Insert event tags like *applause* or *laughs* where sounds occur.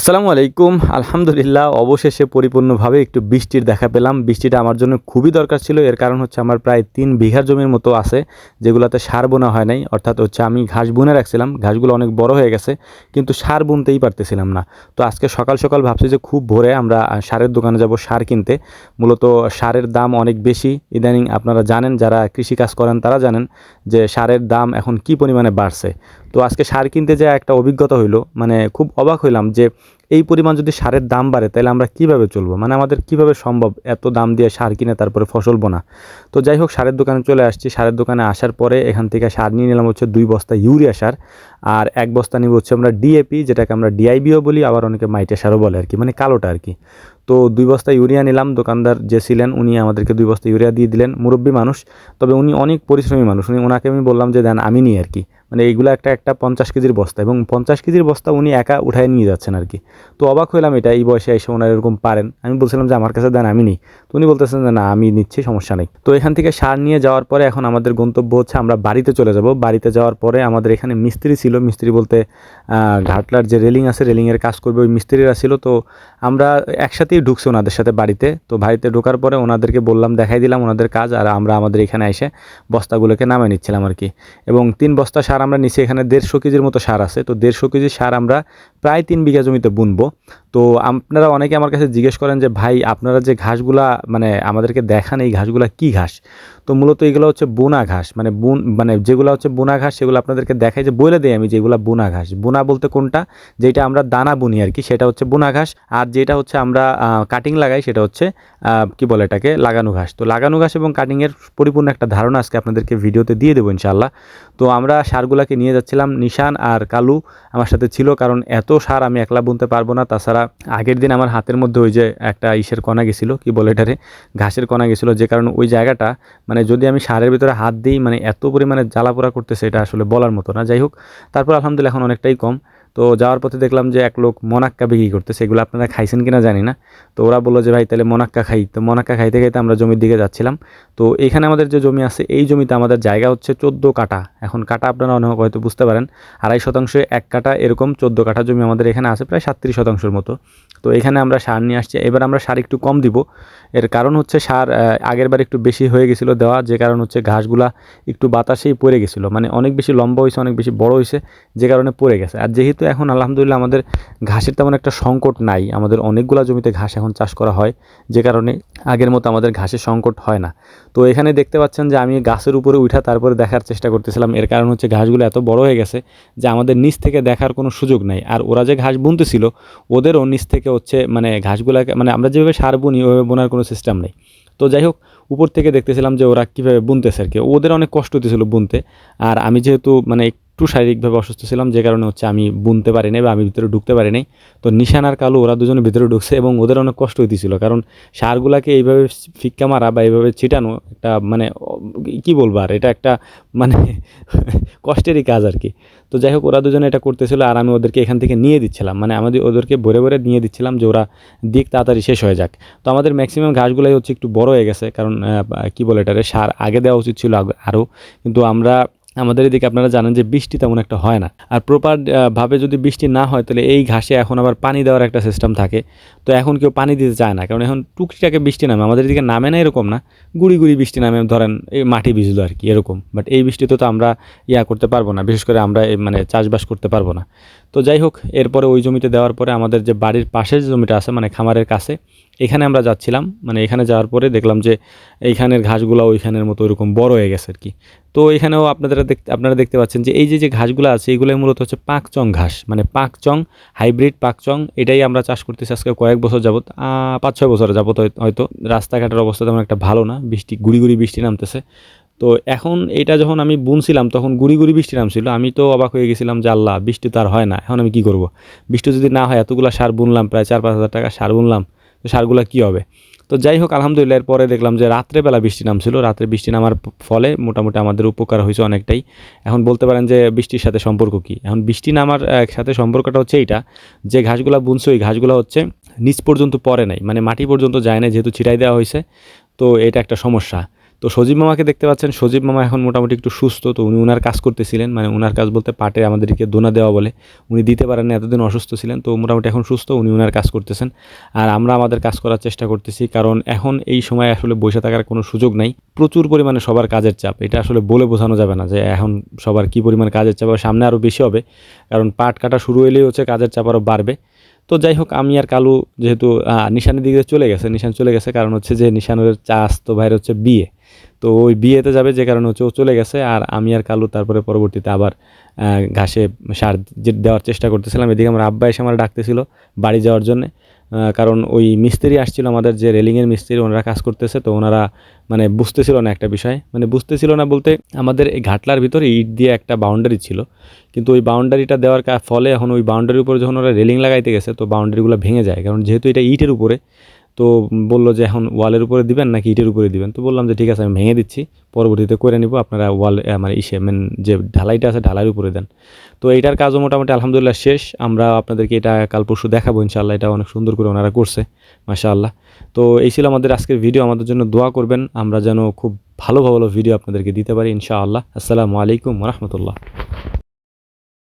আসসালামু আলাইকুম। আলহামদুলিল্লাহ, অবশেষে পরিপূর্ণভাবে একটু বৃষ্টির দেখা পেলাম। বৃষ্টিটা আমার জন্য খুবই দরকার ছিল। এর কারণ হচ্ছে আমার প্রায় তিন বিঘার জমির মতো আছে, যেগুলোতে সার বোনা হয় নাই। অর্থাৎ হচ্ছে আমি ঘাস বুনে রাখছিলাম। ঘাসগুলো অনেক বড় হয়ে গেছে, কিন্তু সার বুনতেই পারতেছিলাম না। তো আজকে সকাল সকাল ভাবছি যে খুব ভোরে আমরা সারের দোকানে যাব সার কিনতে। মূলত সারের দাম অনেক বেশি। ইদানিং আপনারা জানেন, যারা কৃষিকাজ করেন তারা জানেন যে সারের দাম এখন কি পরিমাণে বাড়ছে। তো আজকে সার কিনতে যা একটা অভিজ্ঞতা হইল মানে খুব অবাক হইলাম যে এই পরিমাণ যদি সারের দাম বাড়ে, তাহলে আমরা কীভাবে চলবো? মানে আমাদের কীভাবে সম্ভব এত দাম দিয়ে সার কিনে তারপরে ফসল বোনা? তো যাই হোক, সারের দোকানে চলে আসছি। সারের দোকানে আসার পরে এখান থেকে সার নিয়ে নিলাম হচ্ছে দুই বস্তা ইউরিয়া সার আর এক বস্তা নিব হচ্ছে আমরা ডিএপি, যেটাকে আমরা ডিআইবিও বলি, আবার অনেকে মাইটে সারও বলে আর কি মানে কালোটা আর কি তো দুই বস্তা ইউরিয়া নিলাম। দোকানদার যে ছিলেন, উনি আমাদেরকে দুই বস্তা ইউরিয়া দিয়ে দিলেন। মুরব্বী মানুষ, তবে উনি অনেক পরিশ্রমী মানুষ। উনি ওনাকে আমি বললাম যে, দেন আমি নিই আর কি মানে এইগুলো একটা একটা পঞ্চাশ কেজির বস্তা এবং পঞ্চাশ কেজির বস্তা উনি একা উঠায় নিয়ে যাচ্ছেন আর কি। তো অবাক হইলাম এটা, এই বয়সে এসে ওনার এরকম পারেন। আমি বলছিলাম যে, আমার কাছে দেন, আমি নিই। তো উনি বলতেছেন যে, না, আমি নিচ্ছি, সমস্যা নেই। তো এখান থেকে সার নিয়ে যাওয়ার পরে এখন আমাদের গন্তব্য হচ্ছে আমরা বাড়িতে চলে যাব। বাড়িতে যাওয়ার পরে আমাদের এখানে মিস্ত্রি ছিল। মিস্ত্রি বলতে ঘাটলার যে রেলিং আছে, রেলিংয়ের কাজ করবে ওই মিস্ত্রিরা ছিল। তো আমরা একসাথেই ঢুকছি ওনাদের সাথে বাড়িতে। তো বাড়িতে ঢোকার পরে ওনাদেরকে বললাম, দেখাই দিলাম ওনাদের কাজ। আর আমরা আমাদের এখানে এসে বস্তাগুলোকে নামিয়ে নিচ্ছিলাম আর কি। এবং তিন বস্তা সার আমরা নিচে এখানে দেড়শো কেজির মতো সার আছে। তো দেড়শো কেজি সার আমরা প্রায় তিন বিঘা জমিতে বুনবো। তো আপনারা অনেকে আমার কাছে জিজ্ঞেস করেন যে, ভাই, আপনারা যে ঘাসগুলা মানে আমাদেরকে দেখান এই ঘাসগুলা কি ঘাস? তো মূলত এগুলো হচ্ছে বোনা ঘাস। মানে বুন মানে যেগুলো হচ্ছে বোনা ঘাস, সেগুলো আপনাদেরকে দেখাই যে বলে দেয় আমি যেগুলো বোনা ঘাস। বোনা বলতে কোনটা? যেটা আমরা দানা বুনি আর কি, সেটা হচ্ছে বোনা ঘাস। আর যেটা হচ্ছে আমরা কাটিং লাগাই, সেটা হচ্ছে কি বলে এটাকে? লাগানো ঘাস। তো লাগানো ঘাস এবং কাটিংয়ের পরিপূর্ণ একটা ধারণা আজকে আপনাদেরকে ভিডিওতে দিয়ে দেবো ইনশাল্লাহ তো আমরা সারগুলাকে নিয়ে যাচ্ছিলাম, নিশান আর কালু আমার সাথে ছিল কারণ এত সার আমি একলা বুনতে পারব না। তাছাড়া আগের দিন আমার হাতের মধ্যে ওই যে একটা ইসের কণা গেছিল, কি বলে এটারে? ঘাসের কণা গেছিল, যে কারণে ওই জায়গাটা মানে যদি আমি সারের ভিতরে হাত দিই মানে এত পরিমাণে জ্বালাপোড়া করতেছে, এটা আসলে বলার মতো না। যাই হোক, তারপর আলহামদুলিল্লাহ এখন অনেকটাই কম। তো যাওয়ার পথে দেখলাম যে এক লোক মনাক্কা বিক্রি করতেছে। সেগুলো আপনারা খাইছেন কিনা জানি না। তো ওরা বলল যে, ভাই, তাহলে মনাক্কা খাই। তো মনাক্কা খাইতে খাইতে আমরা জমির দিকে যাচ্ছিলাম। তো এখানে আমাদের যে জমি আছে, এই জমিতে আমাদের জায়গা হচ্ছে চোদ্দ কাটা এখন কাটা আপনারা অনেক হয়তো বুঝতে পারেন, আড়াই শতাংশে এক কাটা এরকম চোদ্দ কাঠা জমি আমাদের এখানে আছে, প্রায় সাতত্রিশ শতাংশের মতো। তো এখানে আমরা সার নিয়ে আসছি। এবার আমরা সার একটু কম দিব। এর কারণ হচ্ছে সার আগের বার একটু বেশি হয়ে গেছিল দেওয়া, যে কারণ হচ্ছে ঘাসগুলা একটু বাতাসেই পড়ে গেছিল। মানে অনেক বেশি লম্বা হয়েছে অনেক বেশি বড় হয়েছে যে কারণে পড়ে গেছে। আর যেহেতু এখন আলহামদুলিল্লাহ আমাদের ঘাসের তেমন একটা সংকট নাই। আমাদের অনেকগুলা জমিতে ঘাস এখন চাষ করা হয়, যে কারণে আগের মতো আমাদের ঘাসের সংকট হয় না। তো এখানে দেখতে পাচ্ছেন যে আমি গাছের উপরে উঠা তারপরে দেখার চেষ্টা করতেছিলাম। এর কারণ হচ্ছে ঘাসগুলো এত বড় হয়ে গেছে যে আমাদের নিচ থেকে দেখার কোনো সুযোগ নাই। আর ওরা যে ঘাস বুনতেছিল, ওদেরও নিচ থেকে হচ্ছে মানে ঘাসগুলাকে মানে আমরা যেভাবে সার বুনি ওইভাবে বোনার কোনো সিস্টেম নেই। তো যাই হোক, উপর থেকে দেখতেছিলাম যে ওরা কীভাবে বুনতেছে আর কি। ওদের অনেক কষ্ট হতেছিল বুনতে। আর আমি যেহেতু মানে একটু শারীরিকভাবে অসুস্থ ছিলাম, যে কারণে হচ্ছে আমি বুনতে পারি নাই বা আমি ভিতরে ঢুকতে পারি নাই তো নিশান আর কালো ওরা দুজনে ভিতরে ঢুকছে এবং ওদের অনেক কষ্ট হইতেছিল, কারণ সারগুলাকে এইভাবে ফিক্কা মারা বা এইভাবে ছিটানো একটা মানে কি বলব আর, এটা একটা মানে *laughs* কষ্টেরই কাজ আর কি। তো যাই হোক, ওরা দুজনে এটা করতেছিল আর আমি ওদেরকে এখান থেকে নিয়ে দিচ্ছিলাম মানে আমাদের ওদেরকে ভরে ভরে নিয়ে দিচ্ছিলাম যে ওরা দিক তাড়াতাড়ি শেষ হয়ে যাক। তো আমাদের ম্যাক্সিমাম ঘাসগুলাই হচ্ছে একটু বড় হয়ে গেছে, কারণ কি বলে এটারে, সার আগে দেওয়া উচিত ছিল আরও কিন্তু আমরা আমাদের এদিকে আপনারা জানেন যে বৃষ্টি তেমন একটা হয় না। আর প্রপার ভাবে যদি বৃষ্টি না হয়, তাহলে এই ঘাসে এখন আবার পানি দেওয়ার একটা সিস্টেম থাকে। তো এখন কেউ পানি দিতে চায় না, কারণ এখন টুকটাকে বৃষ্টি নামে। আমাদের এদিকে নামে না এরকম না, গুড়ি গুড়ি বৃষ্টি নামে। ধরেন এই মাটি ভিজলো আর কি, এরকম। বাট এই বৃষ্টিতে তো আমরা ইয়া করতে পারব না, বিশেষ করে আমরা মানে চাষবাস করতে পারব না। তো যাই হোক, এরপরে ওই জমিতে দেওয়ার পরে আমাদের যে বাড়ির পাশে যে জমিটা আছে মানে খামারের কাছে এখানে আমরা যাচ্ছিলাম মানে এখানে যাওয়ার পরে দেখলাম যে এইখানের ঘাসগুলো ওইখানের মতো ওইরকম বড় হয়ে গেছে আর কি তো এখানেও আপনাদের দেখতে আপনারা দেখতে পাচ্ছেন যে এই যে যে ঘাসগুলো আছে এগুলো মূলত হচ্ছে পাকচং ঘাস মানে পাকচং, হাইব্রিড পাকচং, এটাই আমরা চাষ করতেছি আজকে কয়েক বছর যাবত পাঁচ ছয় বছর যাবত হয়তো। রাস্তাঘাটের অবস্থা তেমন একটা ভালো না, বৃষ্টি, গুড়ি গুড়ি বৃষ্টি নামতেছে। তো এখন এটা যখন আমি বুনছিলাম, তখন গুড়ি গুড়ি বৃষ্টি নামছিল। আমি তো অবাক হয়ে গেছিলাম যে আল্লাহ, বৃষ্টি তো আর হয় না, এখন আমি কি করব? বৃষ্টি যদি না হয়, এতগুলো সার বুনলাম, প্রায় চার পাঁচ হাজার টাকা সার বুনলাম। সারগুলো কী হবে? তো যাই হোক, আলহামদুলিল্লাহ, এরপরে দেখলাম যে রাত্রেবেলা বৃষ্টি নামছিল। রাত্রে বৃষ্টি নামার ফলে মোটামুটি আমাদের উপকার হয়েছে অনেকটাই। এখন বলতে পারেন যে বৃষ্টির সাথে সম্পর্ক কী? এখন বৃষ্টি নামার সাথে সম্পর্কটা হচ্ছে এইটা যে ঘাসগুলো বুনছে, ওই ঘাসগুলো হচ্ছে নিচ পর্যন্ত পরে নাই। মানে মাটি পর্যন্ত যায় না যেহেতু ছিটাই দেওয়া হয়েছে। তো এটা একটা সমস্যা। তো সজীব মামাকে দেখতে পাচ্ছেন, সজীব মামা এখন মোটামুটি একটু সুস্থ, তো উনি ওনার কাজ করতেছিলেন মানে ওনার কাজ বলতে পাটে আমাদেরকে দোনা দেওয়া বলে। উনি দিতে পারেন না এতদিন অসুস্থ ছিলেন, তো মোটামুটি এখন সুস্থ, উনি ওনার কাজ করতেছেন। আর আমরা আমাদের কাজ করার চেষ্টা করতেছি, কারণ এখন এই সময় আসলে বসে থাকার কোনো সুযোগ নাই। প্রচুর পরিমাণে সবার কাজের চাপ, এটা আসলে বলে বোঝানো যাবে না যে এখন সবার কী পরিমাণ কাজের চাপ সামনে আরও বেশি হবে, কারণ পাট কাটা শুরু হলেই হচ্ছে কাজের চাপ আরও বাড়বে। তো যাই হোক, আমি আর কালু যেহেতু নিশানের দিকে চলে গেছে, নিশান চলে গেছে, কারণ হচ্ছে যে নিশানের চাষ তো ভাইয়ের হচ্ছে বিয়ে। তো ওই বিয়েতে যাবে যে কারণে হচ্ছে ও চলে গেছে আর আমি আর কালু তারপরে পরবর্তীতে আবার ঘাসে সার দেওয়ার চেষ্টা করতেছিলাম। এদিকে আমার আব্বা এসে আমার ডাকতেছিল বাড়ি যাওয়ার জন্যে কারণ ওই মিস্ত্রি আসছিল আমাদের যে রেলিংয়ের মিস্ত্রি, ওনারা কাজ করতেছে তো ওনারা মানে বুঝতেছিল না একটা বিষয়। মানে বুঝতেছিল না বলতে আমাদের এই ঘাটলার ভিতরে ইট দিয়ে একটা বাউন্ডারি ছিল। কিন্তু ওই বাউন্ডারিটা দেওয়ার ফলে এখন ওই বাউন্ডারির উপরে যখন ওরা রেলিং লাগাইতে গেছে তো বাউন্ডারিগুলো ভেঙে যায়। কারণ যেহেতু এটা ইটের উপরে তো বলল যে এখন ওয়ালের উপরে দিবেন নাকি ইটের উপরে দিবেন? তো বললাম যে ঠিক আছে, আমি ভেঙে দিচ্ছি, পরবর্তীতে করে নিব, আপনারা ওয়াল মানে ইসে মেন যে ঢালাইটা আছে ঢালাইয়ের উপরে দেন। তো এইটার কাজও মোটামুটি আলহামদুলিল্লাহ শেষ, আমরা আপনাদেরকে এটা কাল পরশু দেখাবো, ইনশাআল্লাহ এটা অনেক সুন্দর করে ওনারা করছে, মাশাআল্লাহ। তো এই ছিল আমাদের আজকের ভিডিও, আমাদের জন্য দোয়া করবেন, আমরা যেন খুব ভালো ভালো ভিডিও আপনাদেরকে দিতে পারি, ইনশাআল্লাহ। আসসালামু আলাইকুম রহমতুল্লাহ।